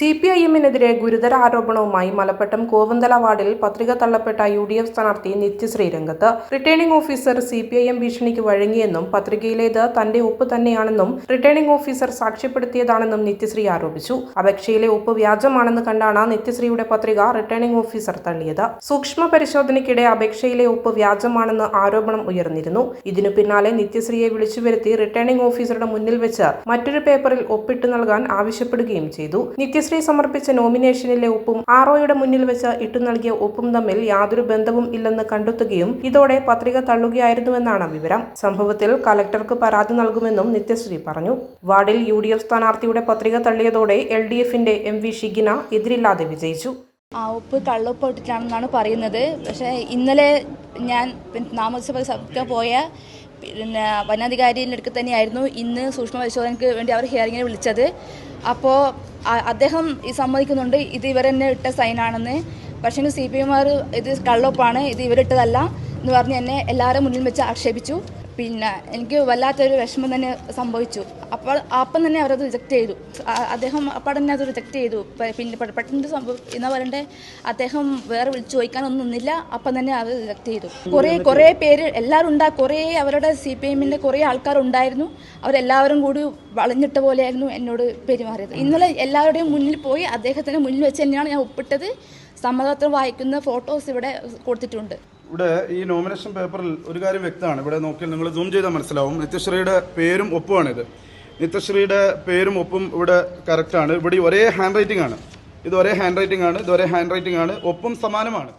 C P I എമ്മിനെതിരെ ഗുരുതര ആരോപണവുമായി മലപ്പട്ടം കോവന്തല വാർഡിൽ പത്രിക തള്ളപ്പെട്ട യു ഡി എഫ് സ്ഥാനാർത്ഥി നിത്യശ്രീ രംഗത്ത് returning officer C P I M ഭീഷണിക്ക് വഴങ്ങിയെന്നും പത്രികയിലേത് തന്റെ ഒപ്പ് തന്നെയാണെന്നും റിട്ടേണിംഗ് ഓഫീസർ സാക്ഷ്യപ്പെടുത്തിയതാണെന്നും നിത്യശ്രീ ആരോപിച്ചു. അപേക്ഷയിലെ ഒപ്പ് വ്യാജമാണെന്ന് കണ്ടാണ് നിത്യശ്രീയുടെ പത്രിക റിട്ടേണിംഗ് ഓഫീസർ തള്ളിയത്. സൂക്ഷ്മ പരിശോധനയ്ക്കിടെ അപേക്ഷയിലെ ഒപ്പ് വ്യാജമാണെന്ന് ആരോപണം ഉയർന്നിരുന്നു. ഇതിനു പിന്നാലെ നിത്യശ്രീയെ വിളിച്ചു വരുത്തി റിട്ടേണിംഗ് ഓഫീസറുടെ മുന്നിൽ വെച്ച് മറ്റൊരു പേപ്പറിൽ ഒപ്പിട്ട് നൽകാൻ ആവശ്യപ്പെടുകയും ചെയ്തു. നിത്യശ്രീ സമർപ്പിച്ച നോമിനേഷനിലെ ഒപ്പും ആർഒയുടെ മുന്നിൽ വെച്ച് ഇട്ടു നൽകിയ ഒപ്പും തമ്മിൽ യാതൊരു ബന്ധവും ഇല്ലെന്ന് കണ്ടെത്തുകയും ഇതോടെ പത്രിക തള്ളുകയായിരുന്നുവെന്നാണ് വിവരം. സംഭവത്തിൽ കലക്ടർക്ക് പരാതി നൽകുമെന്നും നിത്യശ്രീ പറഞ്ഞു. വാർഡിൽ യു ഡി എഫ് സ്ഥാനാർത്ഥിയുടെ പത്രിക തള്ളിയതോടെ എൽ ഡി എഫിന്റെ എം വി ഷിഗിന എതിരില്ലാതെ വിജയിച്ചു. ആ ഒപ്പ് കള്ളൊപ്പ് ഇട്ടിട്ടാണെന്നാണ് പറയുന്നത്. പക്ഷേ ഇന്നലെ ഞാൻ നാമസഭ സഭയ്ക്ക് പോയ പിന്നെ വനാധികാരിന്റെ അടുത്ത് തന്നെയായിരുന്നു ഇന്ന് സൂക്ഷ്മ പരിശോധനയ്ക്ക് വേണ്ടി അവർ ഹിയറിങ്ങിന് വിളിച്ചത്. അപ്പോൾ അദ്ദേഹം ഈ സമ്മതിക്കുന്നുണ്ട് ഇത് ഇവർ തന്നെ ഇട്ട സൈനാണെന്ന് പക്ഷേ സി പി എമാർ ഇത് കള്ളൊപ്പാണ് ഇത് ഇവരിട്ടതല്ല എന്ന് പറഞ്ഞ് എന്നെ എല്ലാവരും മുന്നിൽ വെച്ച് ആക്ഷേപിച്ചു. പിന്നെ എനിക്ക് വല്ലാത്തൊരു വിഷമം തന്നെ സംഭവിച്ചു. അപ്പോൾ അപ്പം തന്നെ അവരത് റിജക്റ്റ് ചെയ്തു. അദ്ദേഹം അപ്പം തന്നെ അത് റിജക്റ്റ് ചെയ്തു. പിന്നെ പെട്ടെന്ന് സംഭവം എന്നാ പറയണ്ടേ അദ്ദേഹം വേറെ വിളിച്ചു ചോദിക്കാനൊന്നും നിന്നില്ല. അപ്പം തന്നെ അവർ റിജക്റ്റ് ചെയ്തു. കുറേ കുറേ പേര് എല്ലാവരും ഉണ്ടാ കുറേ അവരുടെ സി പി എമ്മിന്റെ കുറേ ആൾക്കാരുണ്ടായിരുന്നു. അവരെല്ലാവരും കൂടി വളഞ്ഞിട്ട പോലെയായിരുന്നു എന്നോട് പെരുമാറിയത്. ഇന്നലെ എല്ലാവരുടെയും മുന്നിൽ പോയി അദ്ദേഹത്തിന്റെ മുന്നിൽ വെച്ച് തന്നെയാണ് ഞാൻ ഒപ്പിട്ടത്. സമ്മതപത്രം വായിക്കുന്ന ഫോട്ടോസ് ഇവിടെ കൊടുത്തിട്ടുണ്ട്. ഇവിടെ ഈ നോമിനേഷൻ പേപ്പറിൽ ഒരു കാര്യം വ്യക്തമാണ്. ഇവിടെ നോക്കിയാൽ നിങ്ങൾ സൂം ചെയ്താൽ മനസ്സിലാവും. നിത്യശ്രീയുടെ പേരും ഒപ്പുമാണിത്. നിത്യശ്രീയുടെ പേരും ഒപ്പും ഇവിടെ കറക്റ്റാണ് ഇവിടെ ഒരേ ഹാൻഡ് റൈറ്റിംഗ് ആണ്. ഇത് ഒരേ ഹാൻഡ് റൈറ്റിംഗ് ആണ്. ഇത് ഒരേ ഹാൻഡ് റൈറ്റിംഗ് ആണ്. ഒപ്പും സമാനമാണ്.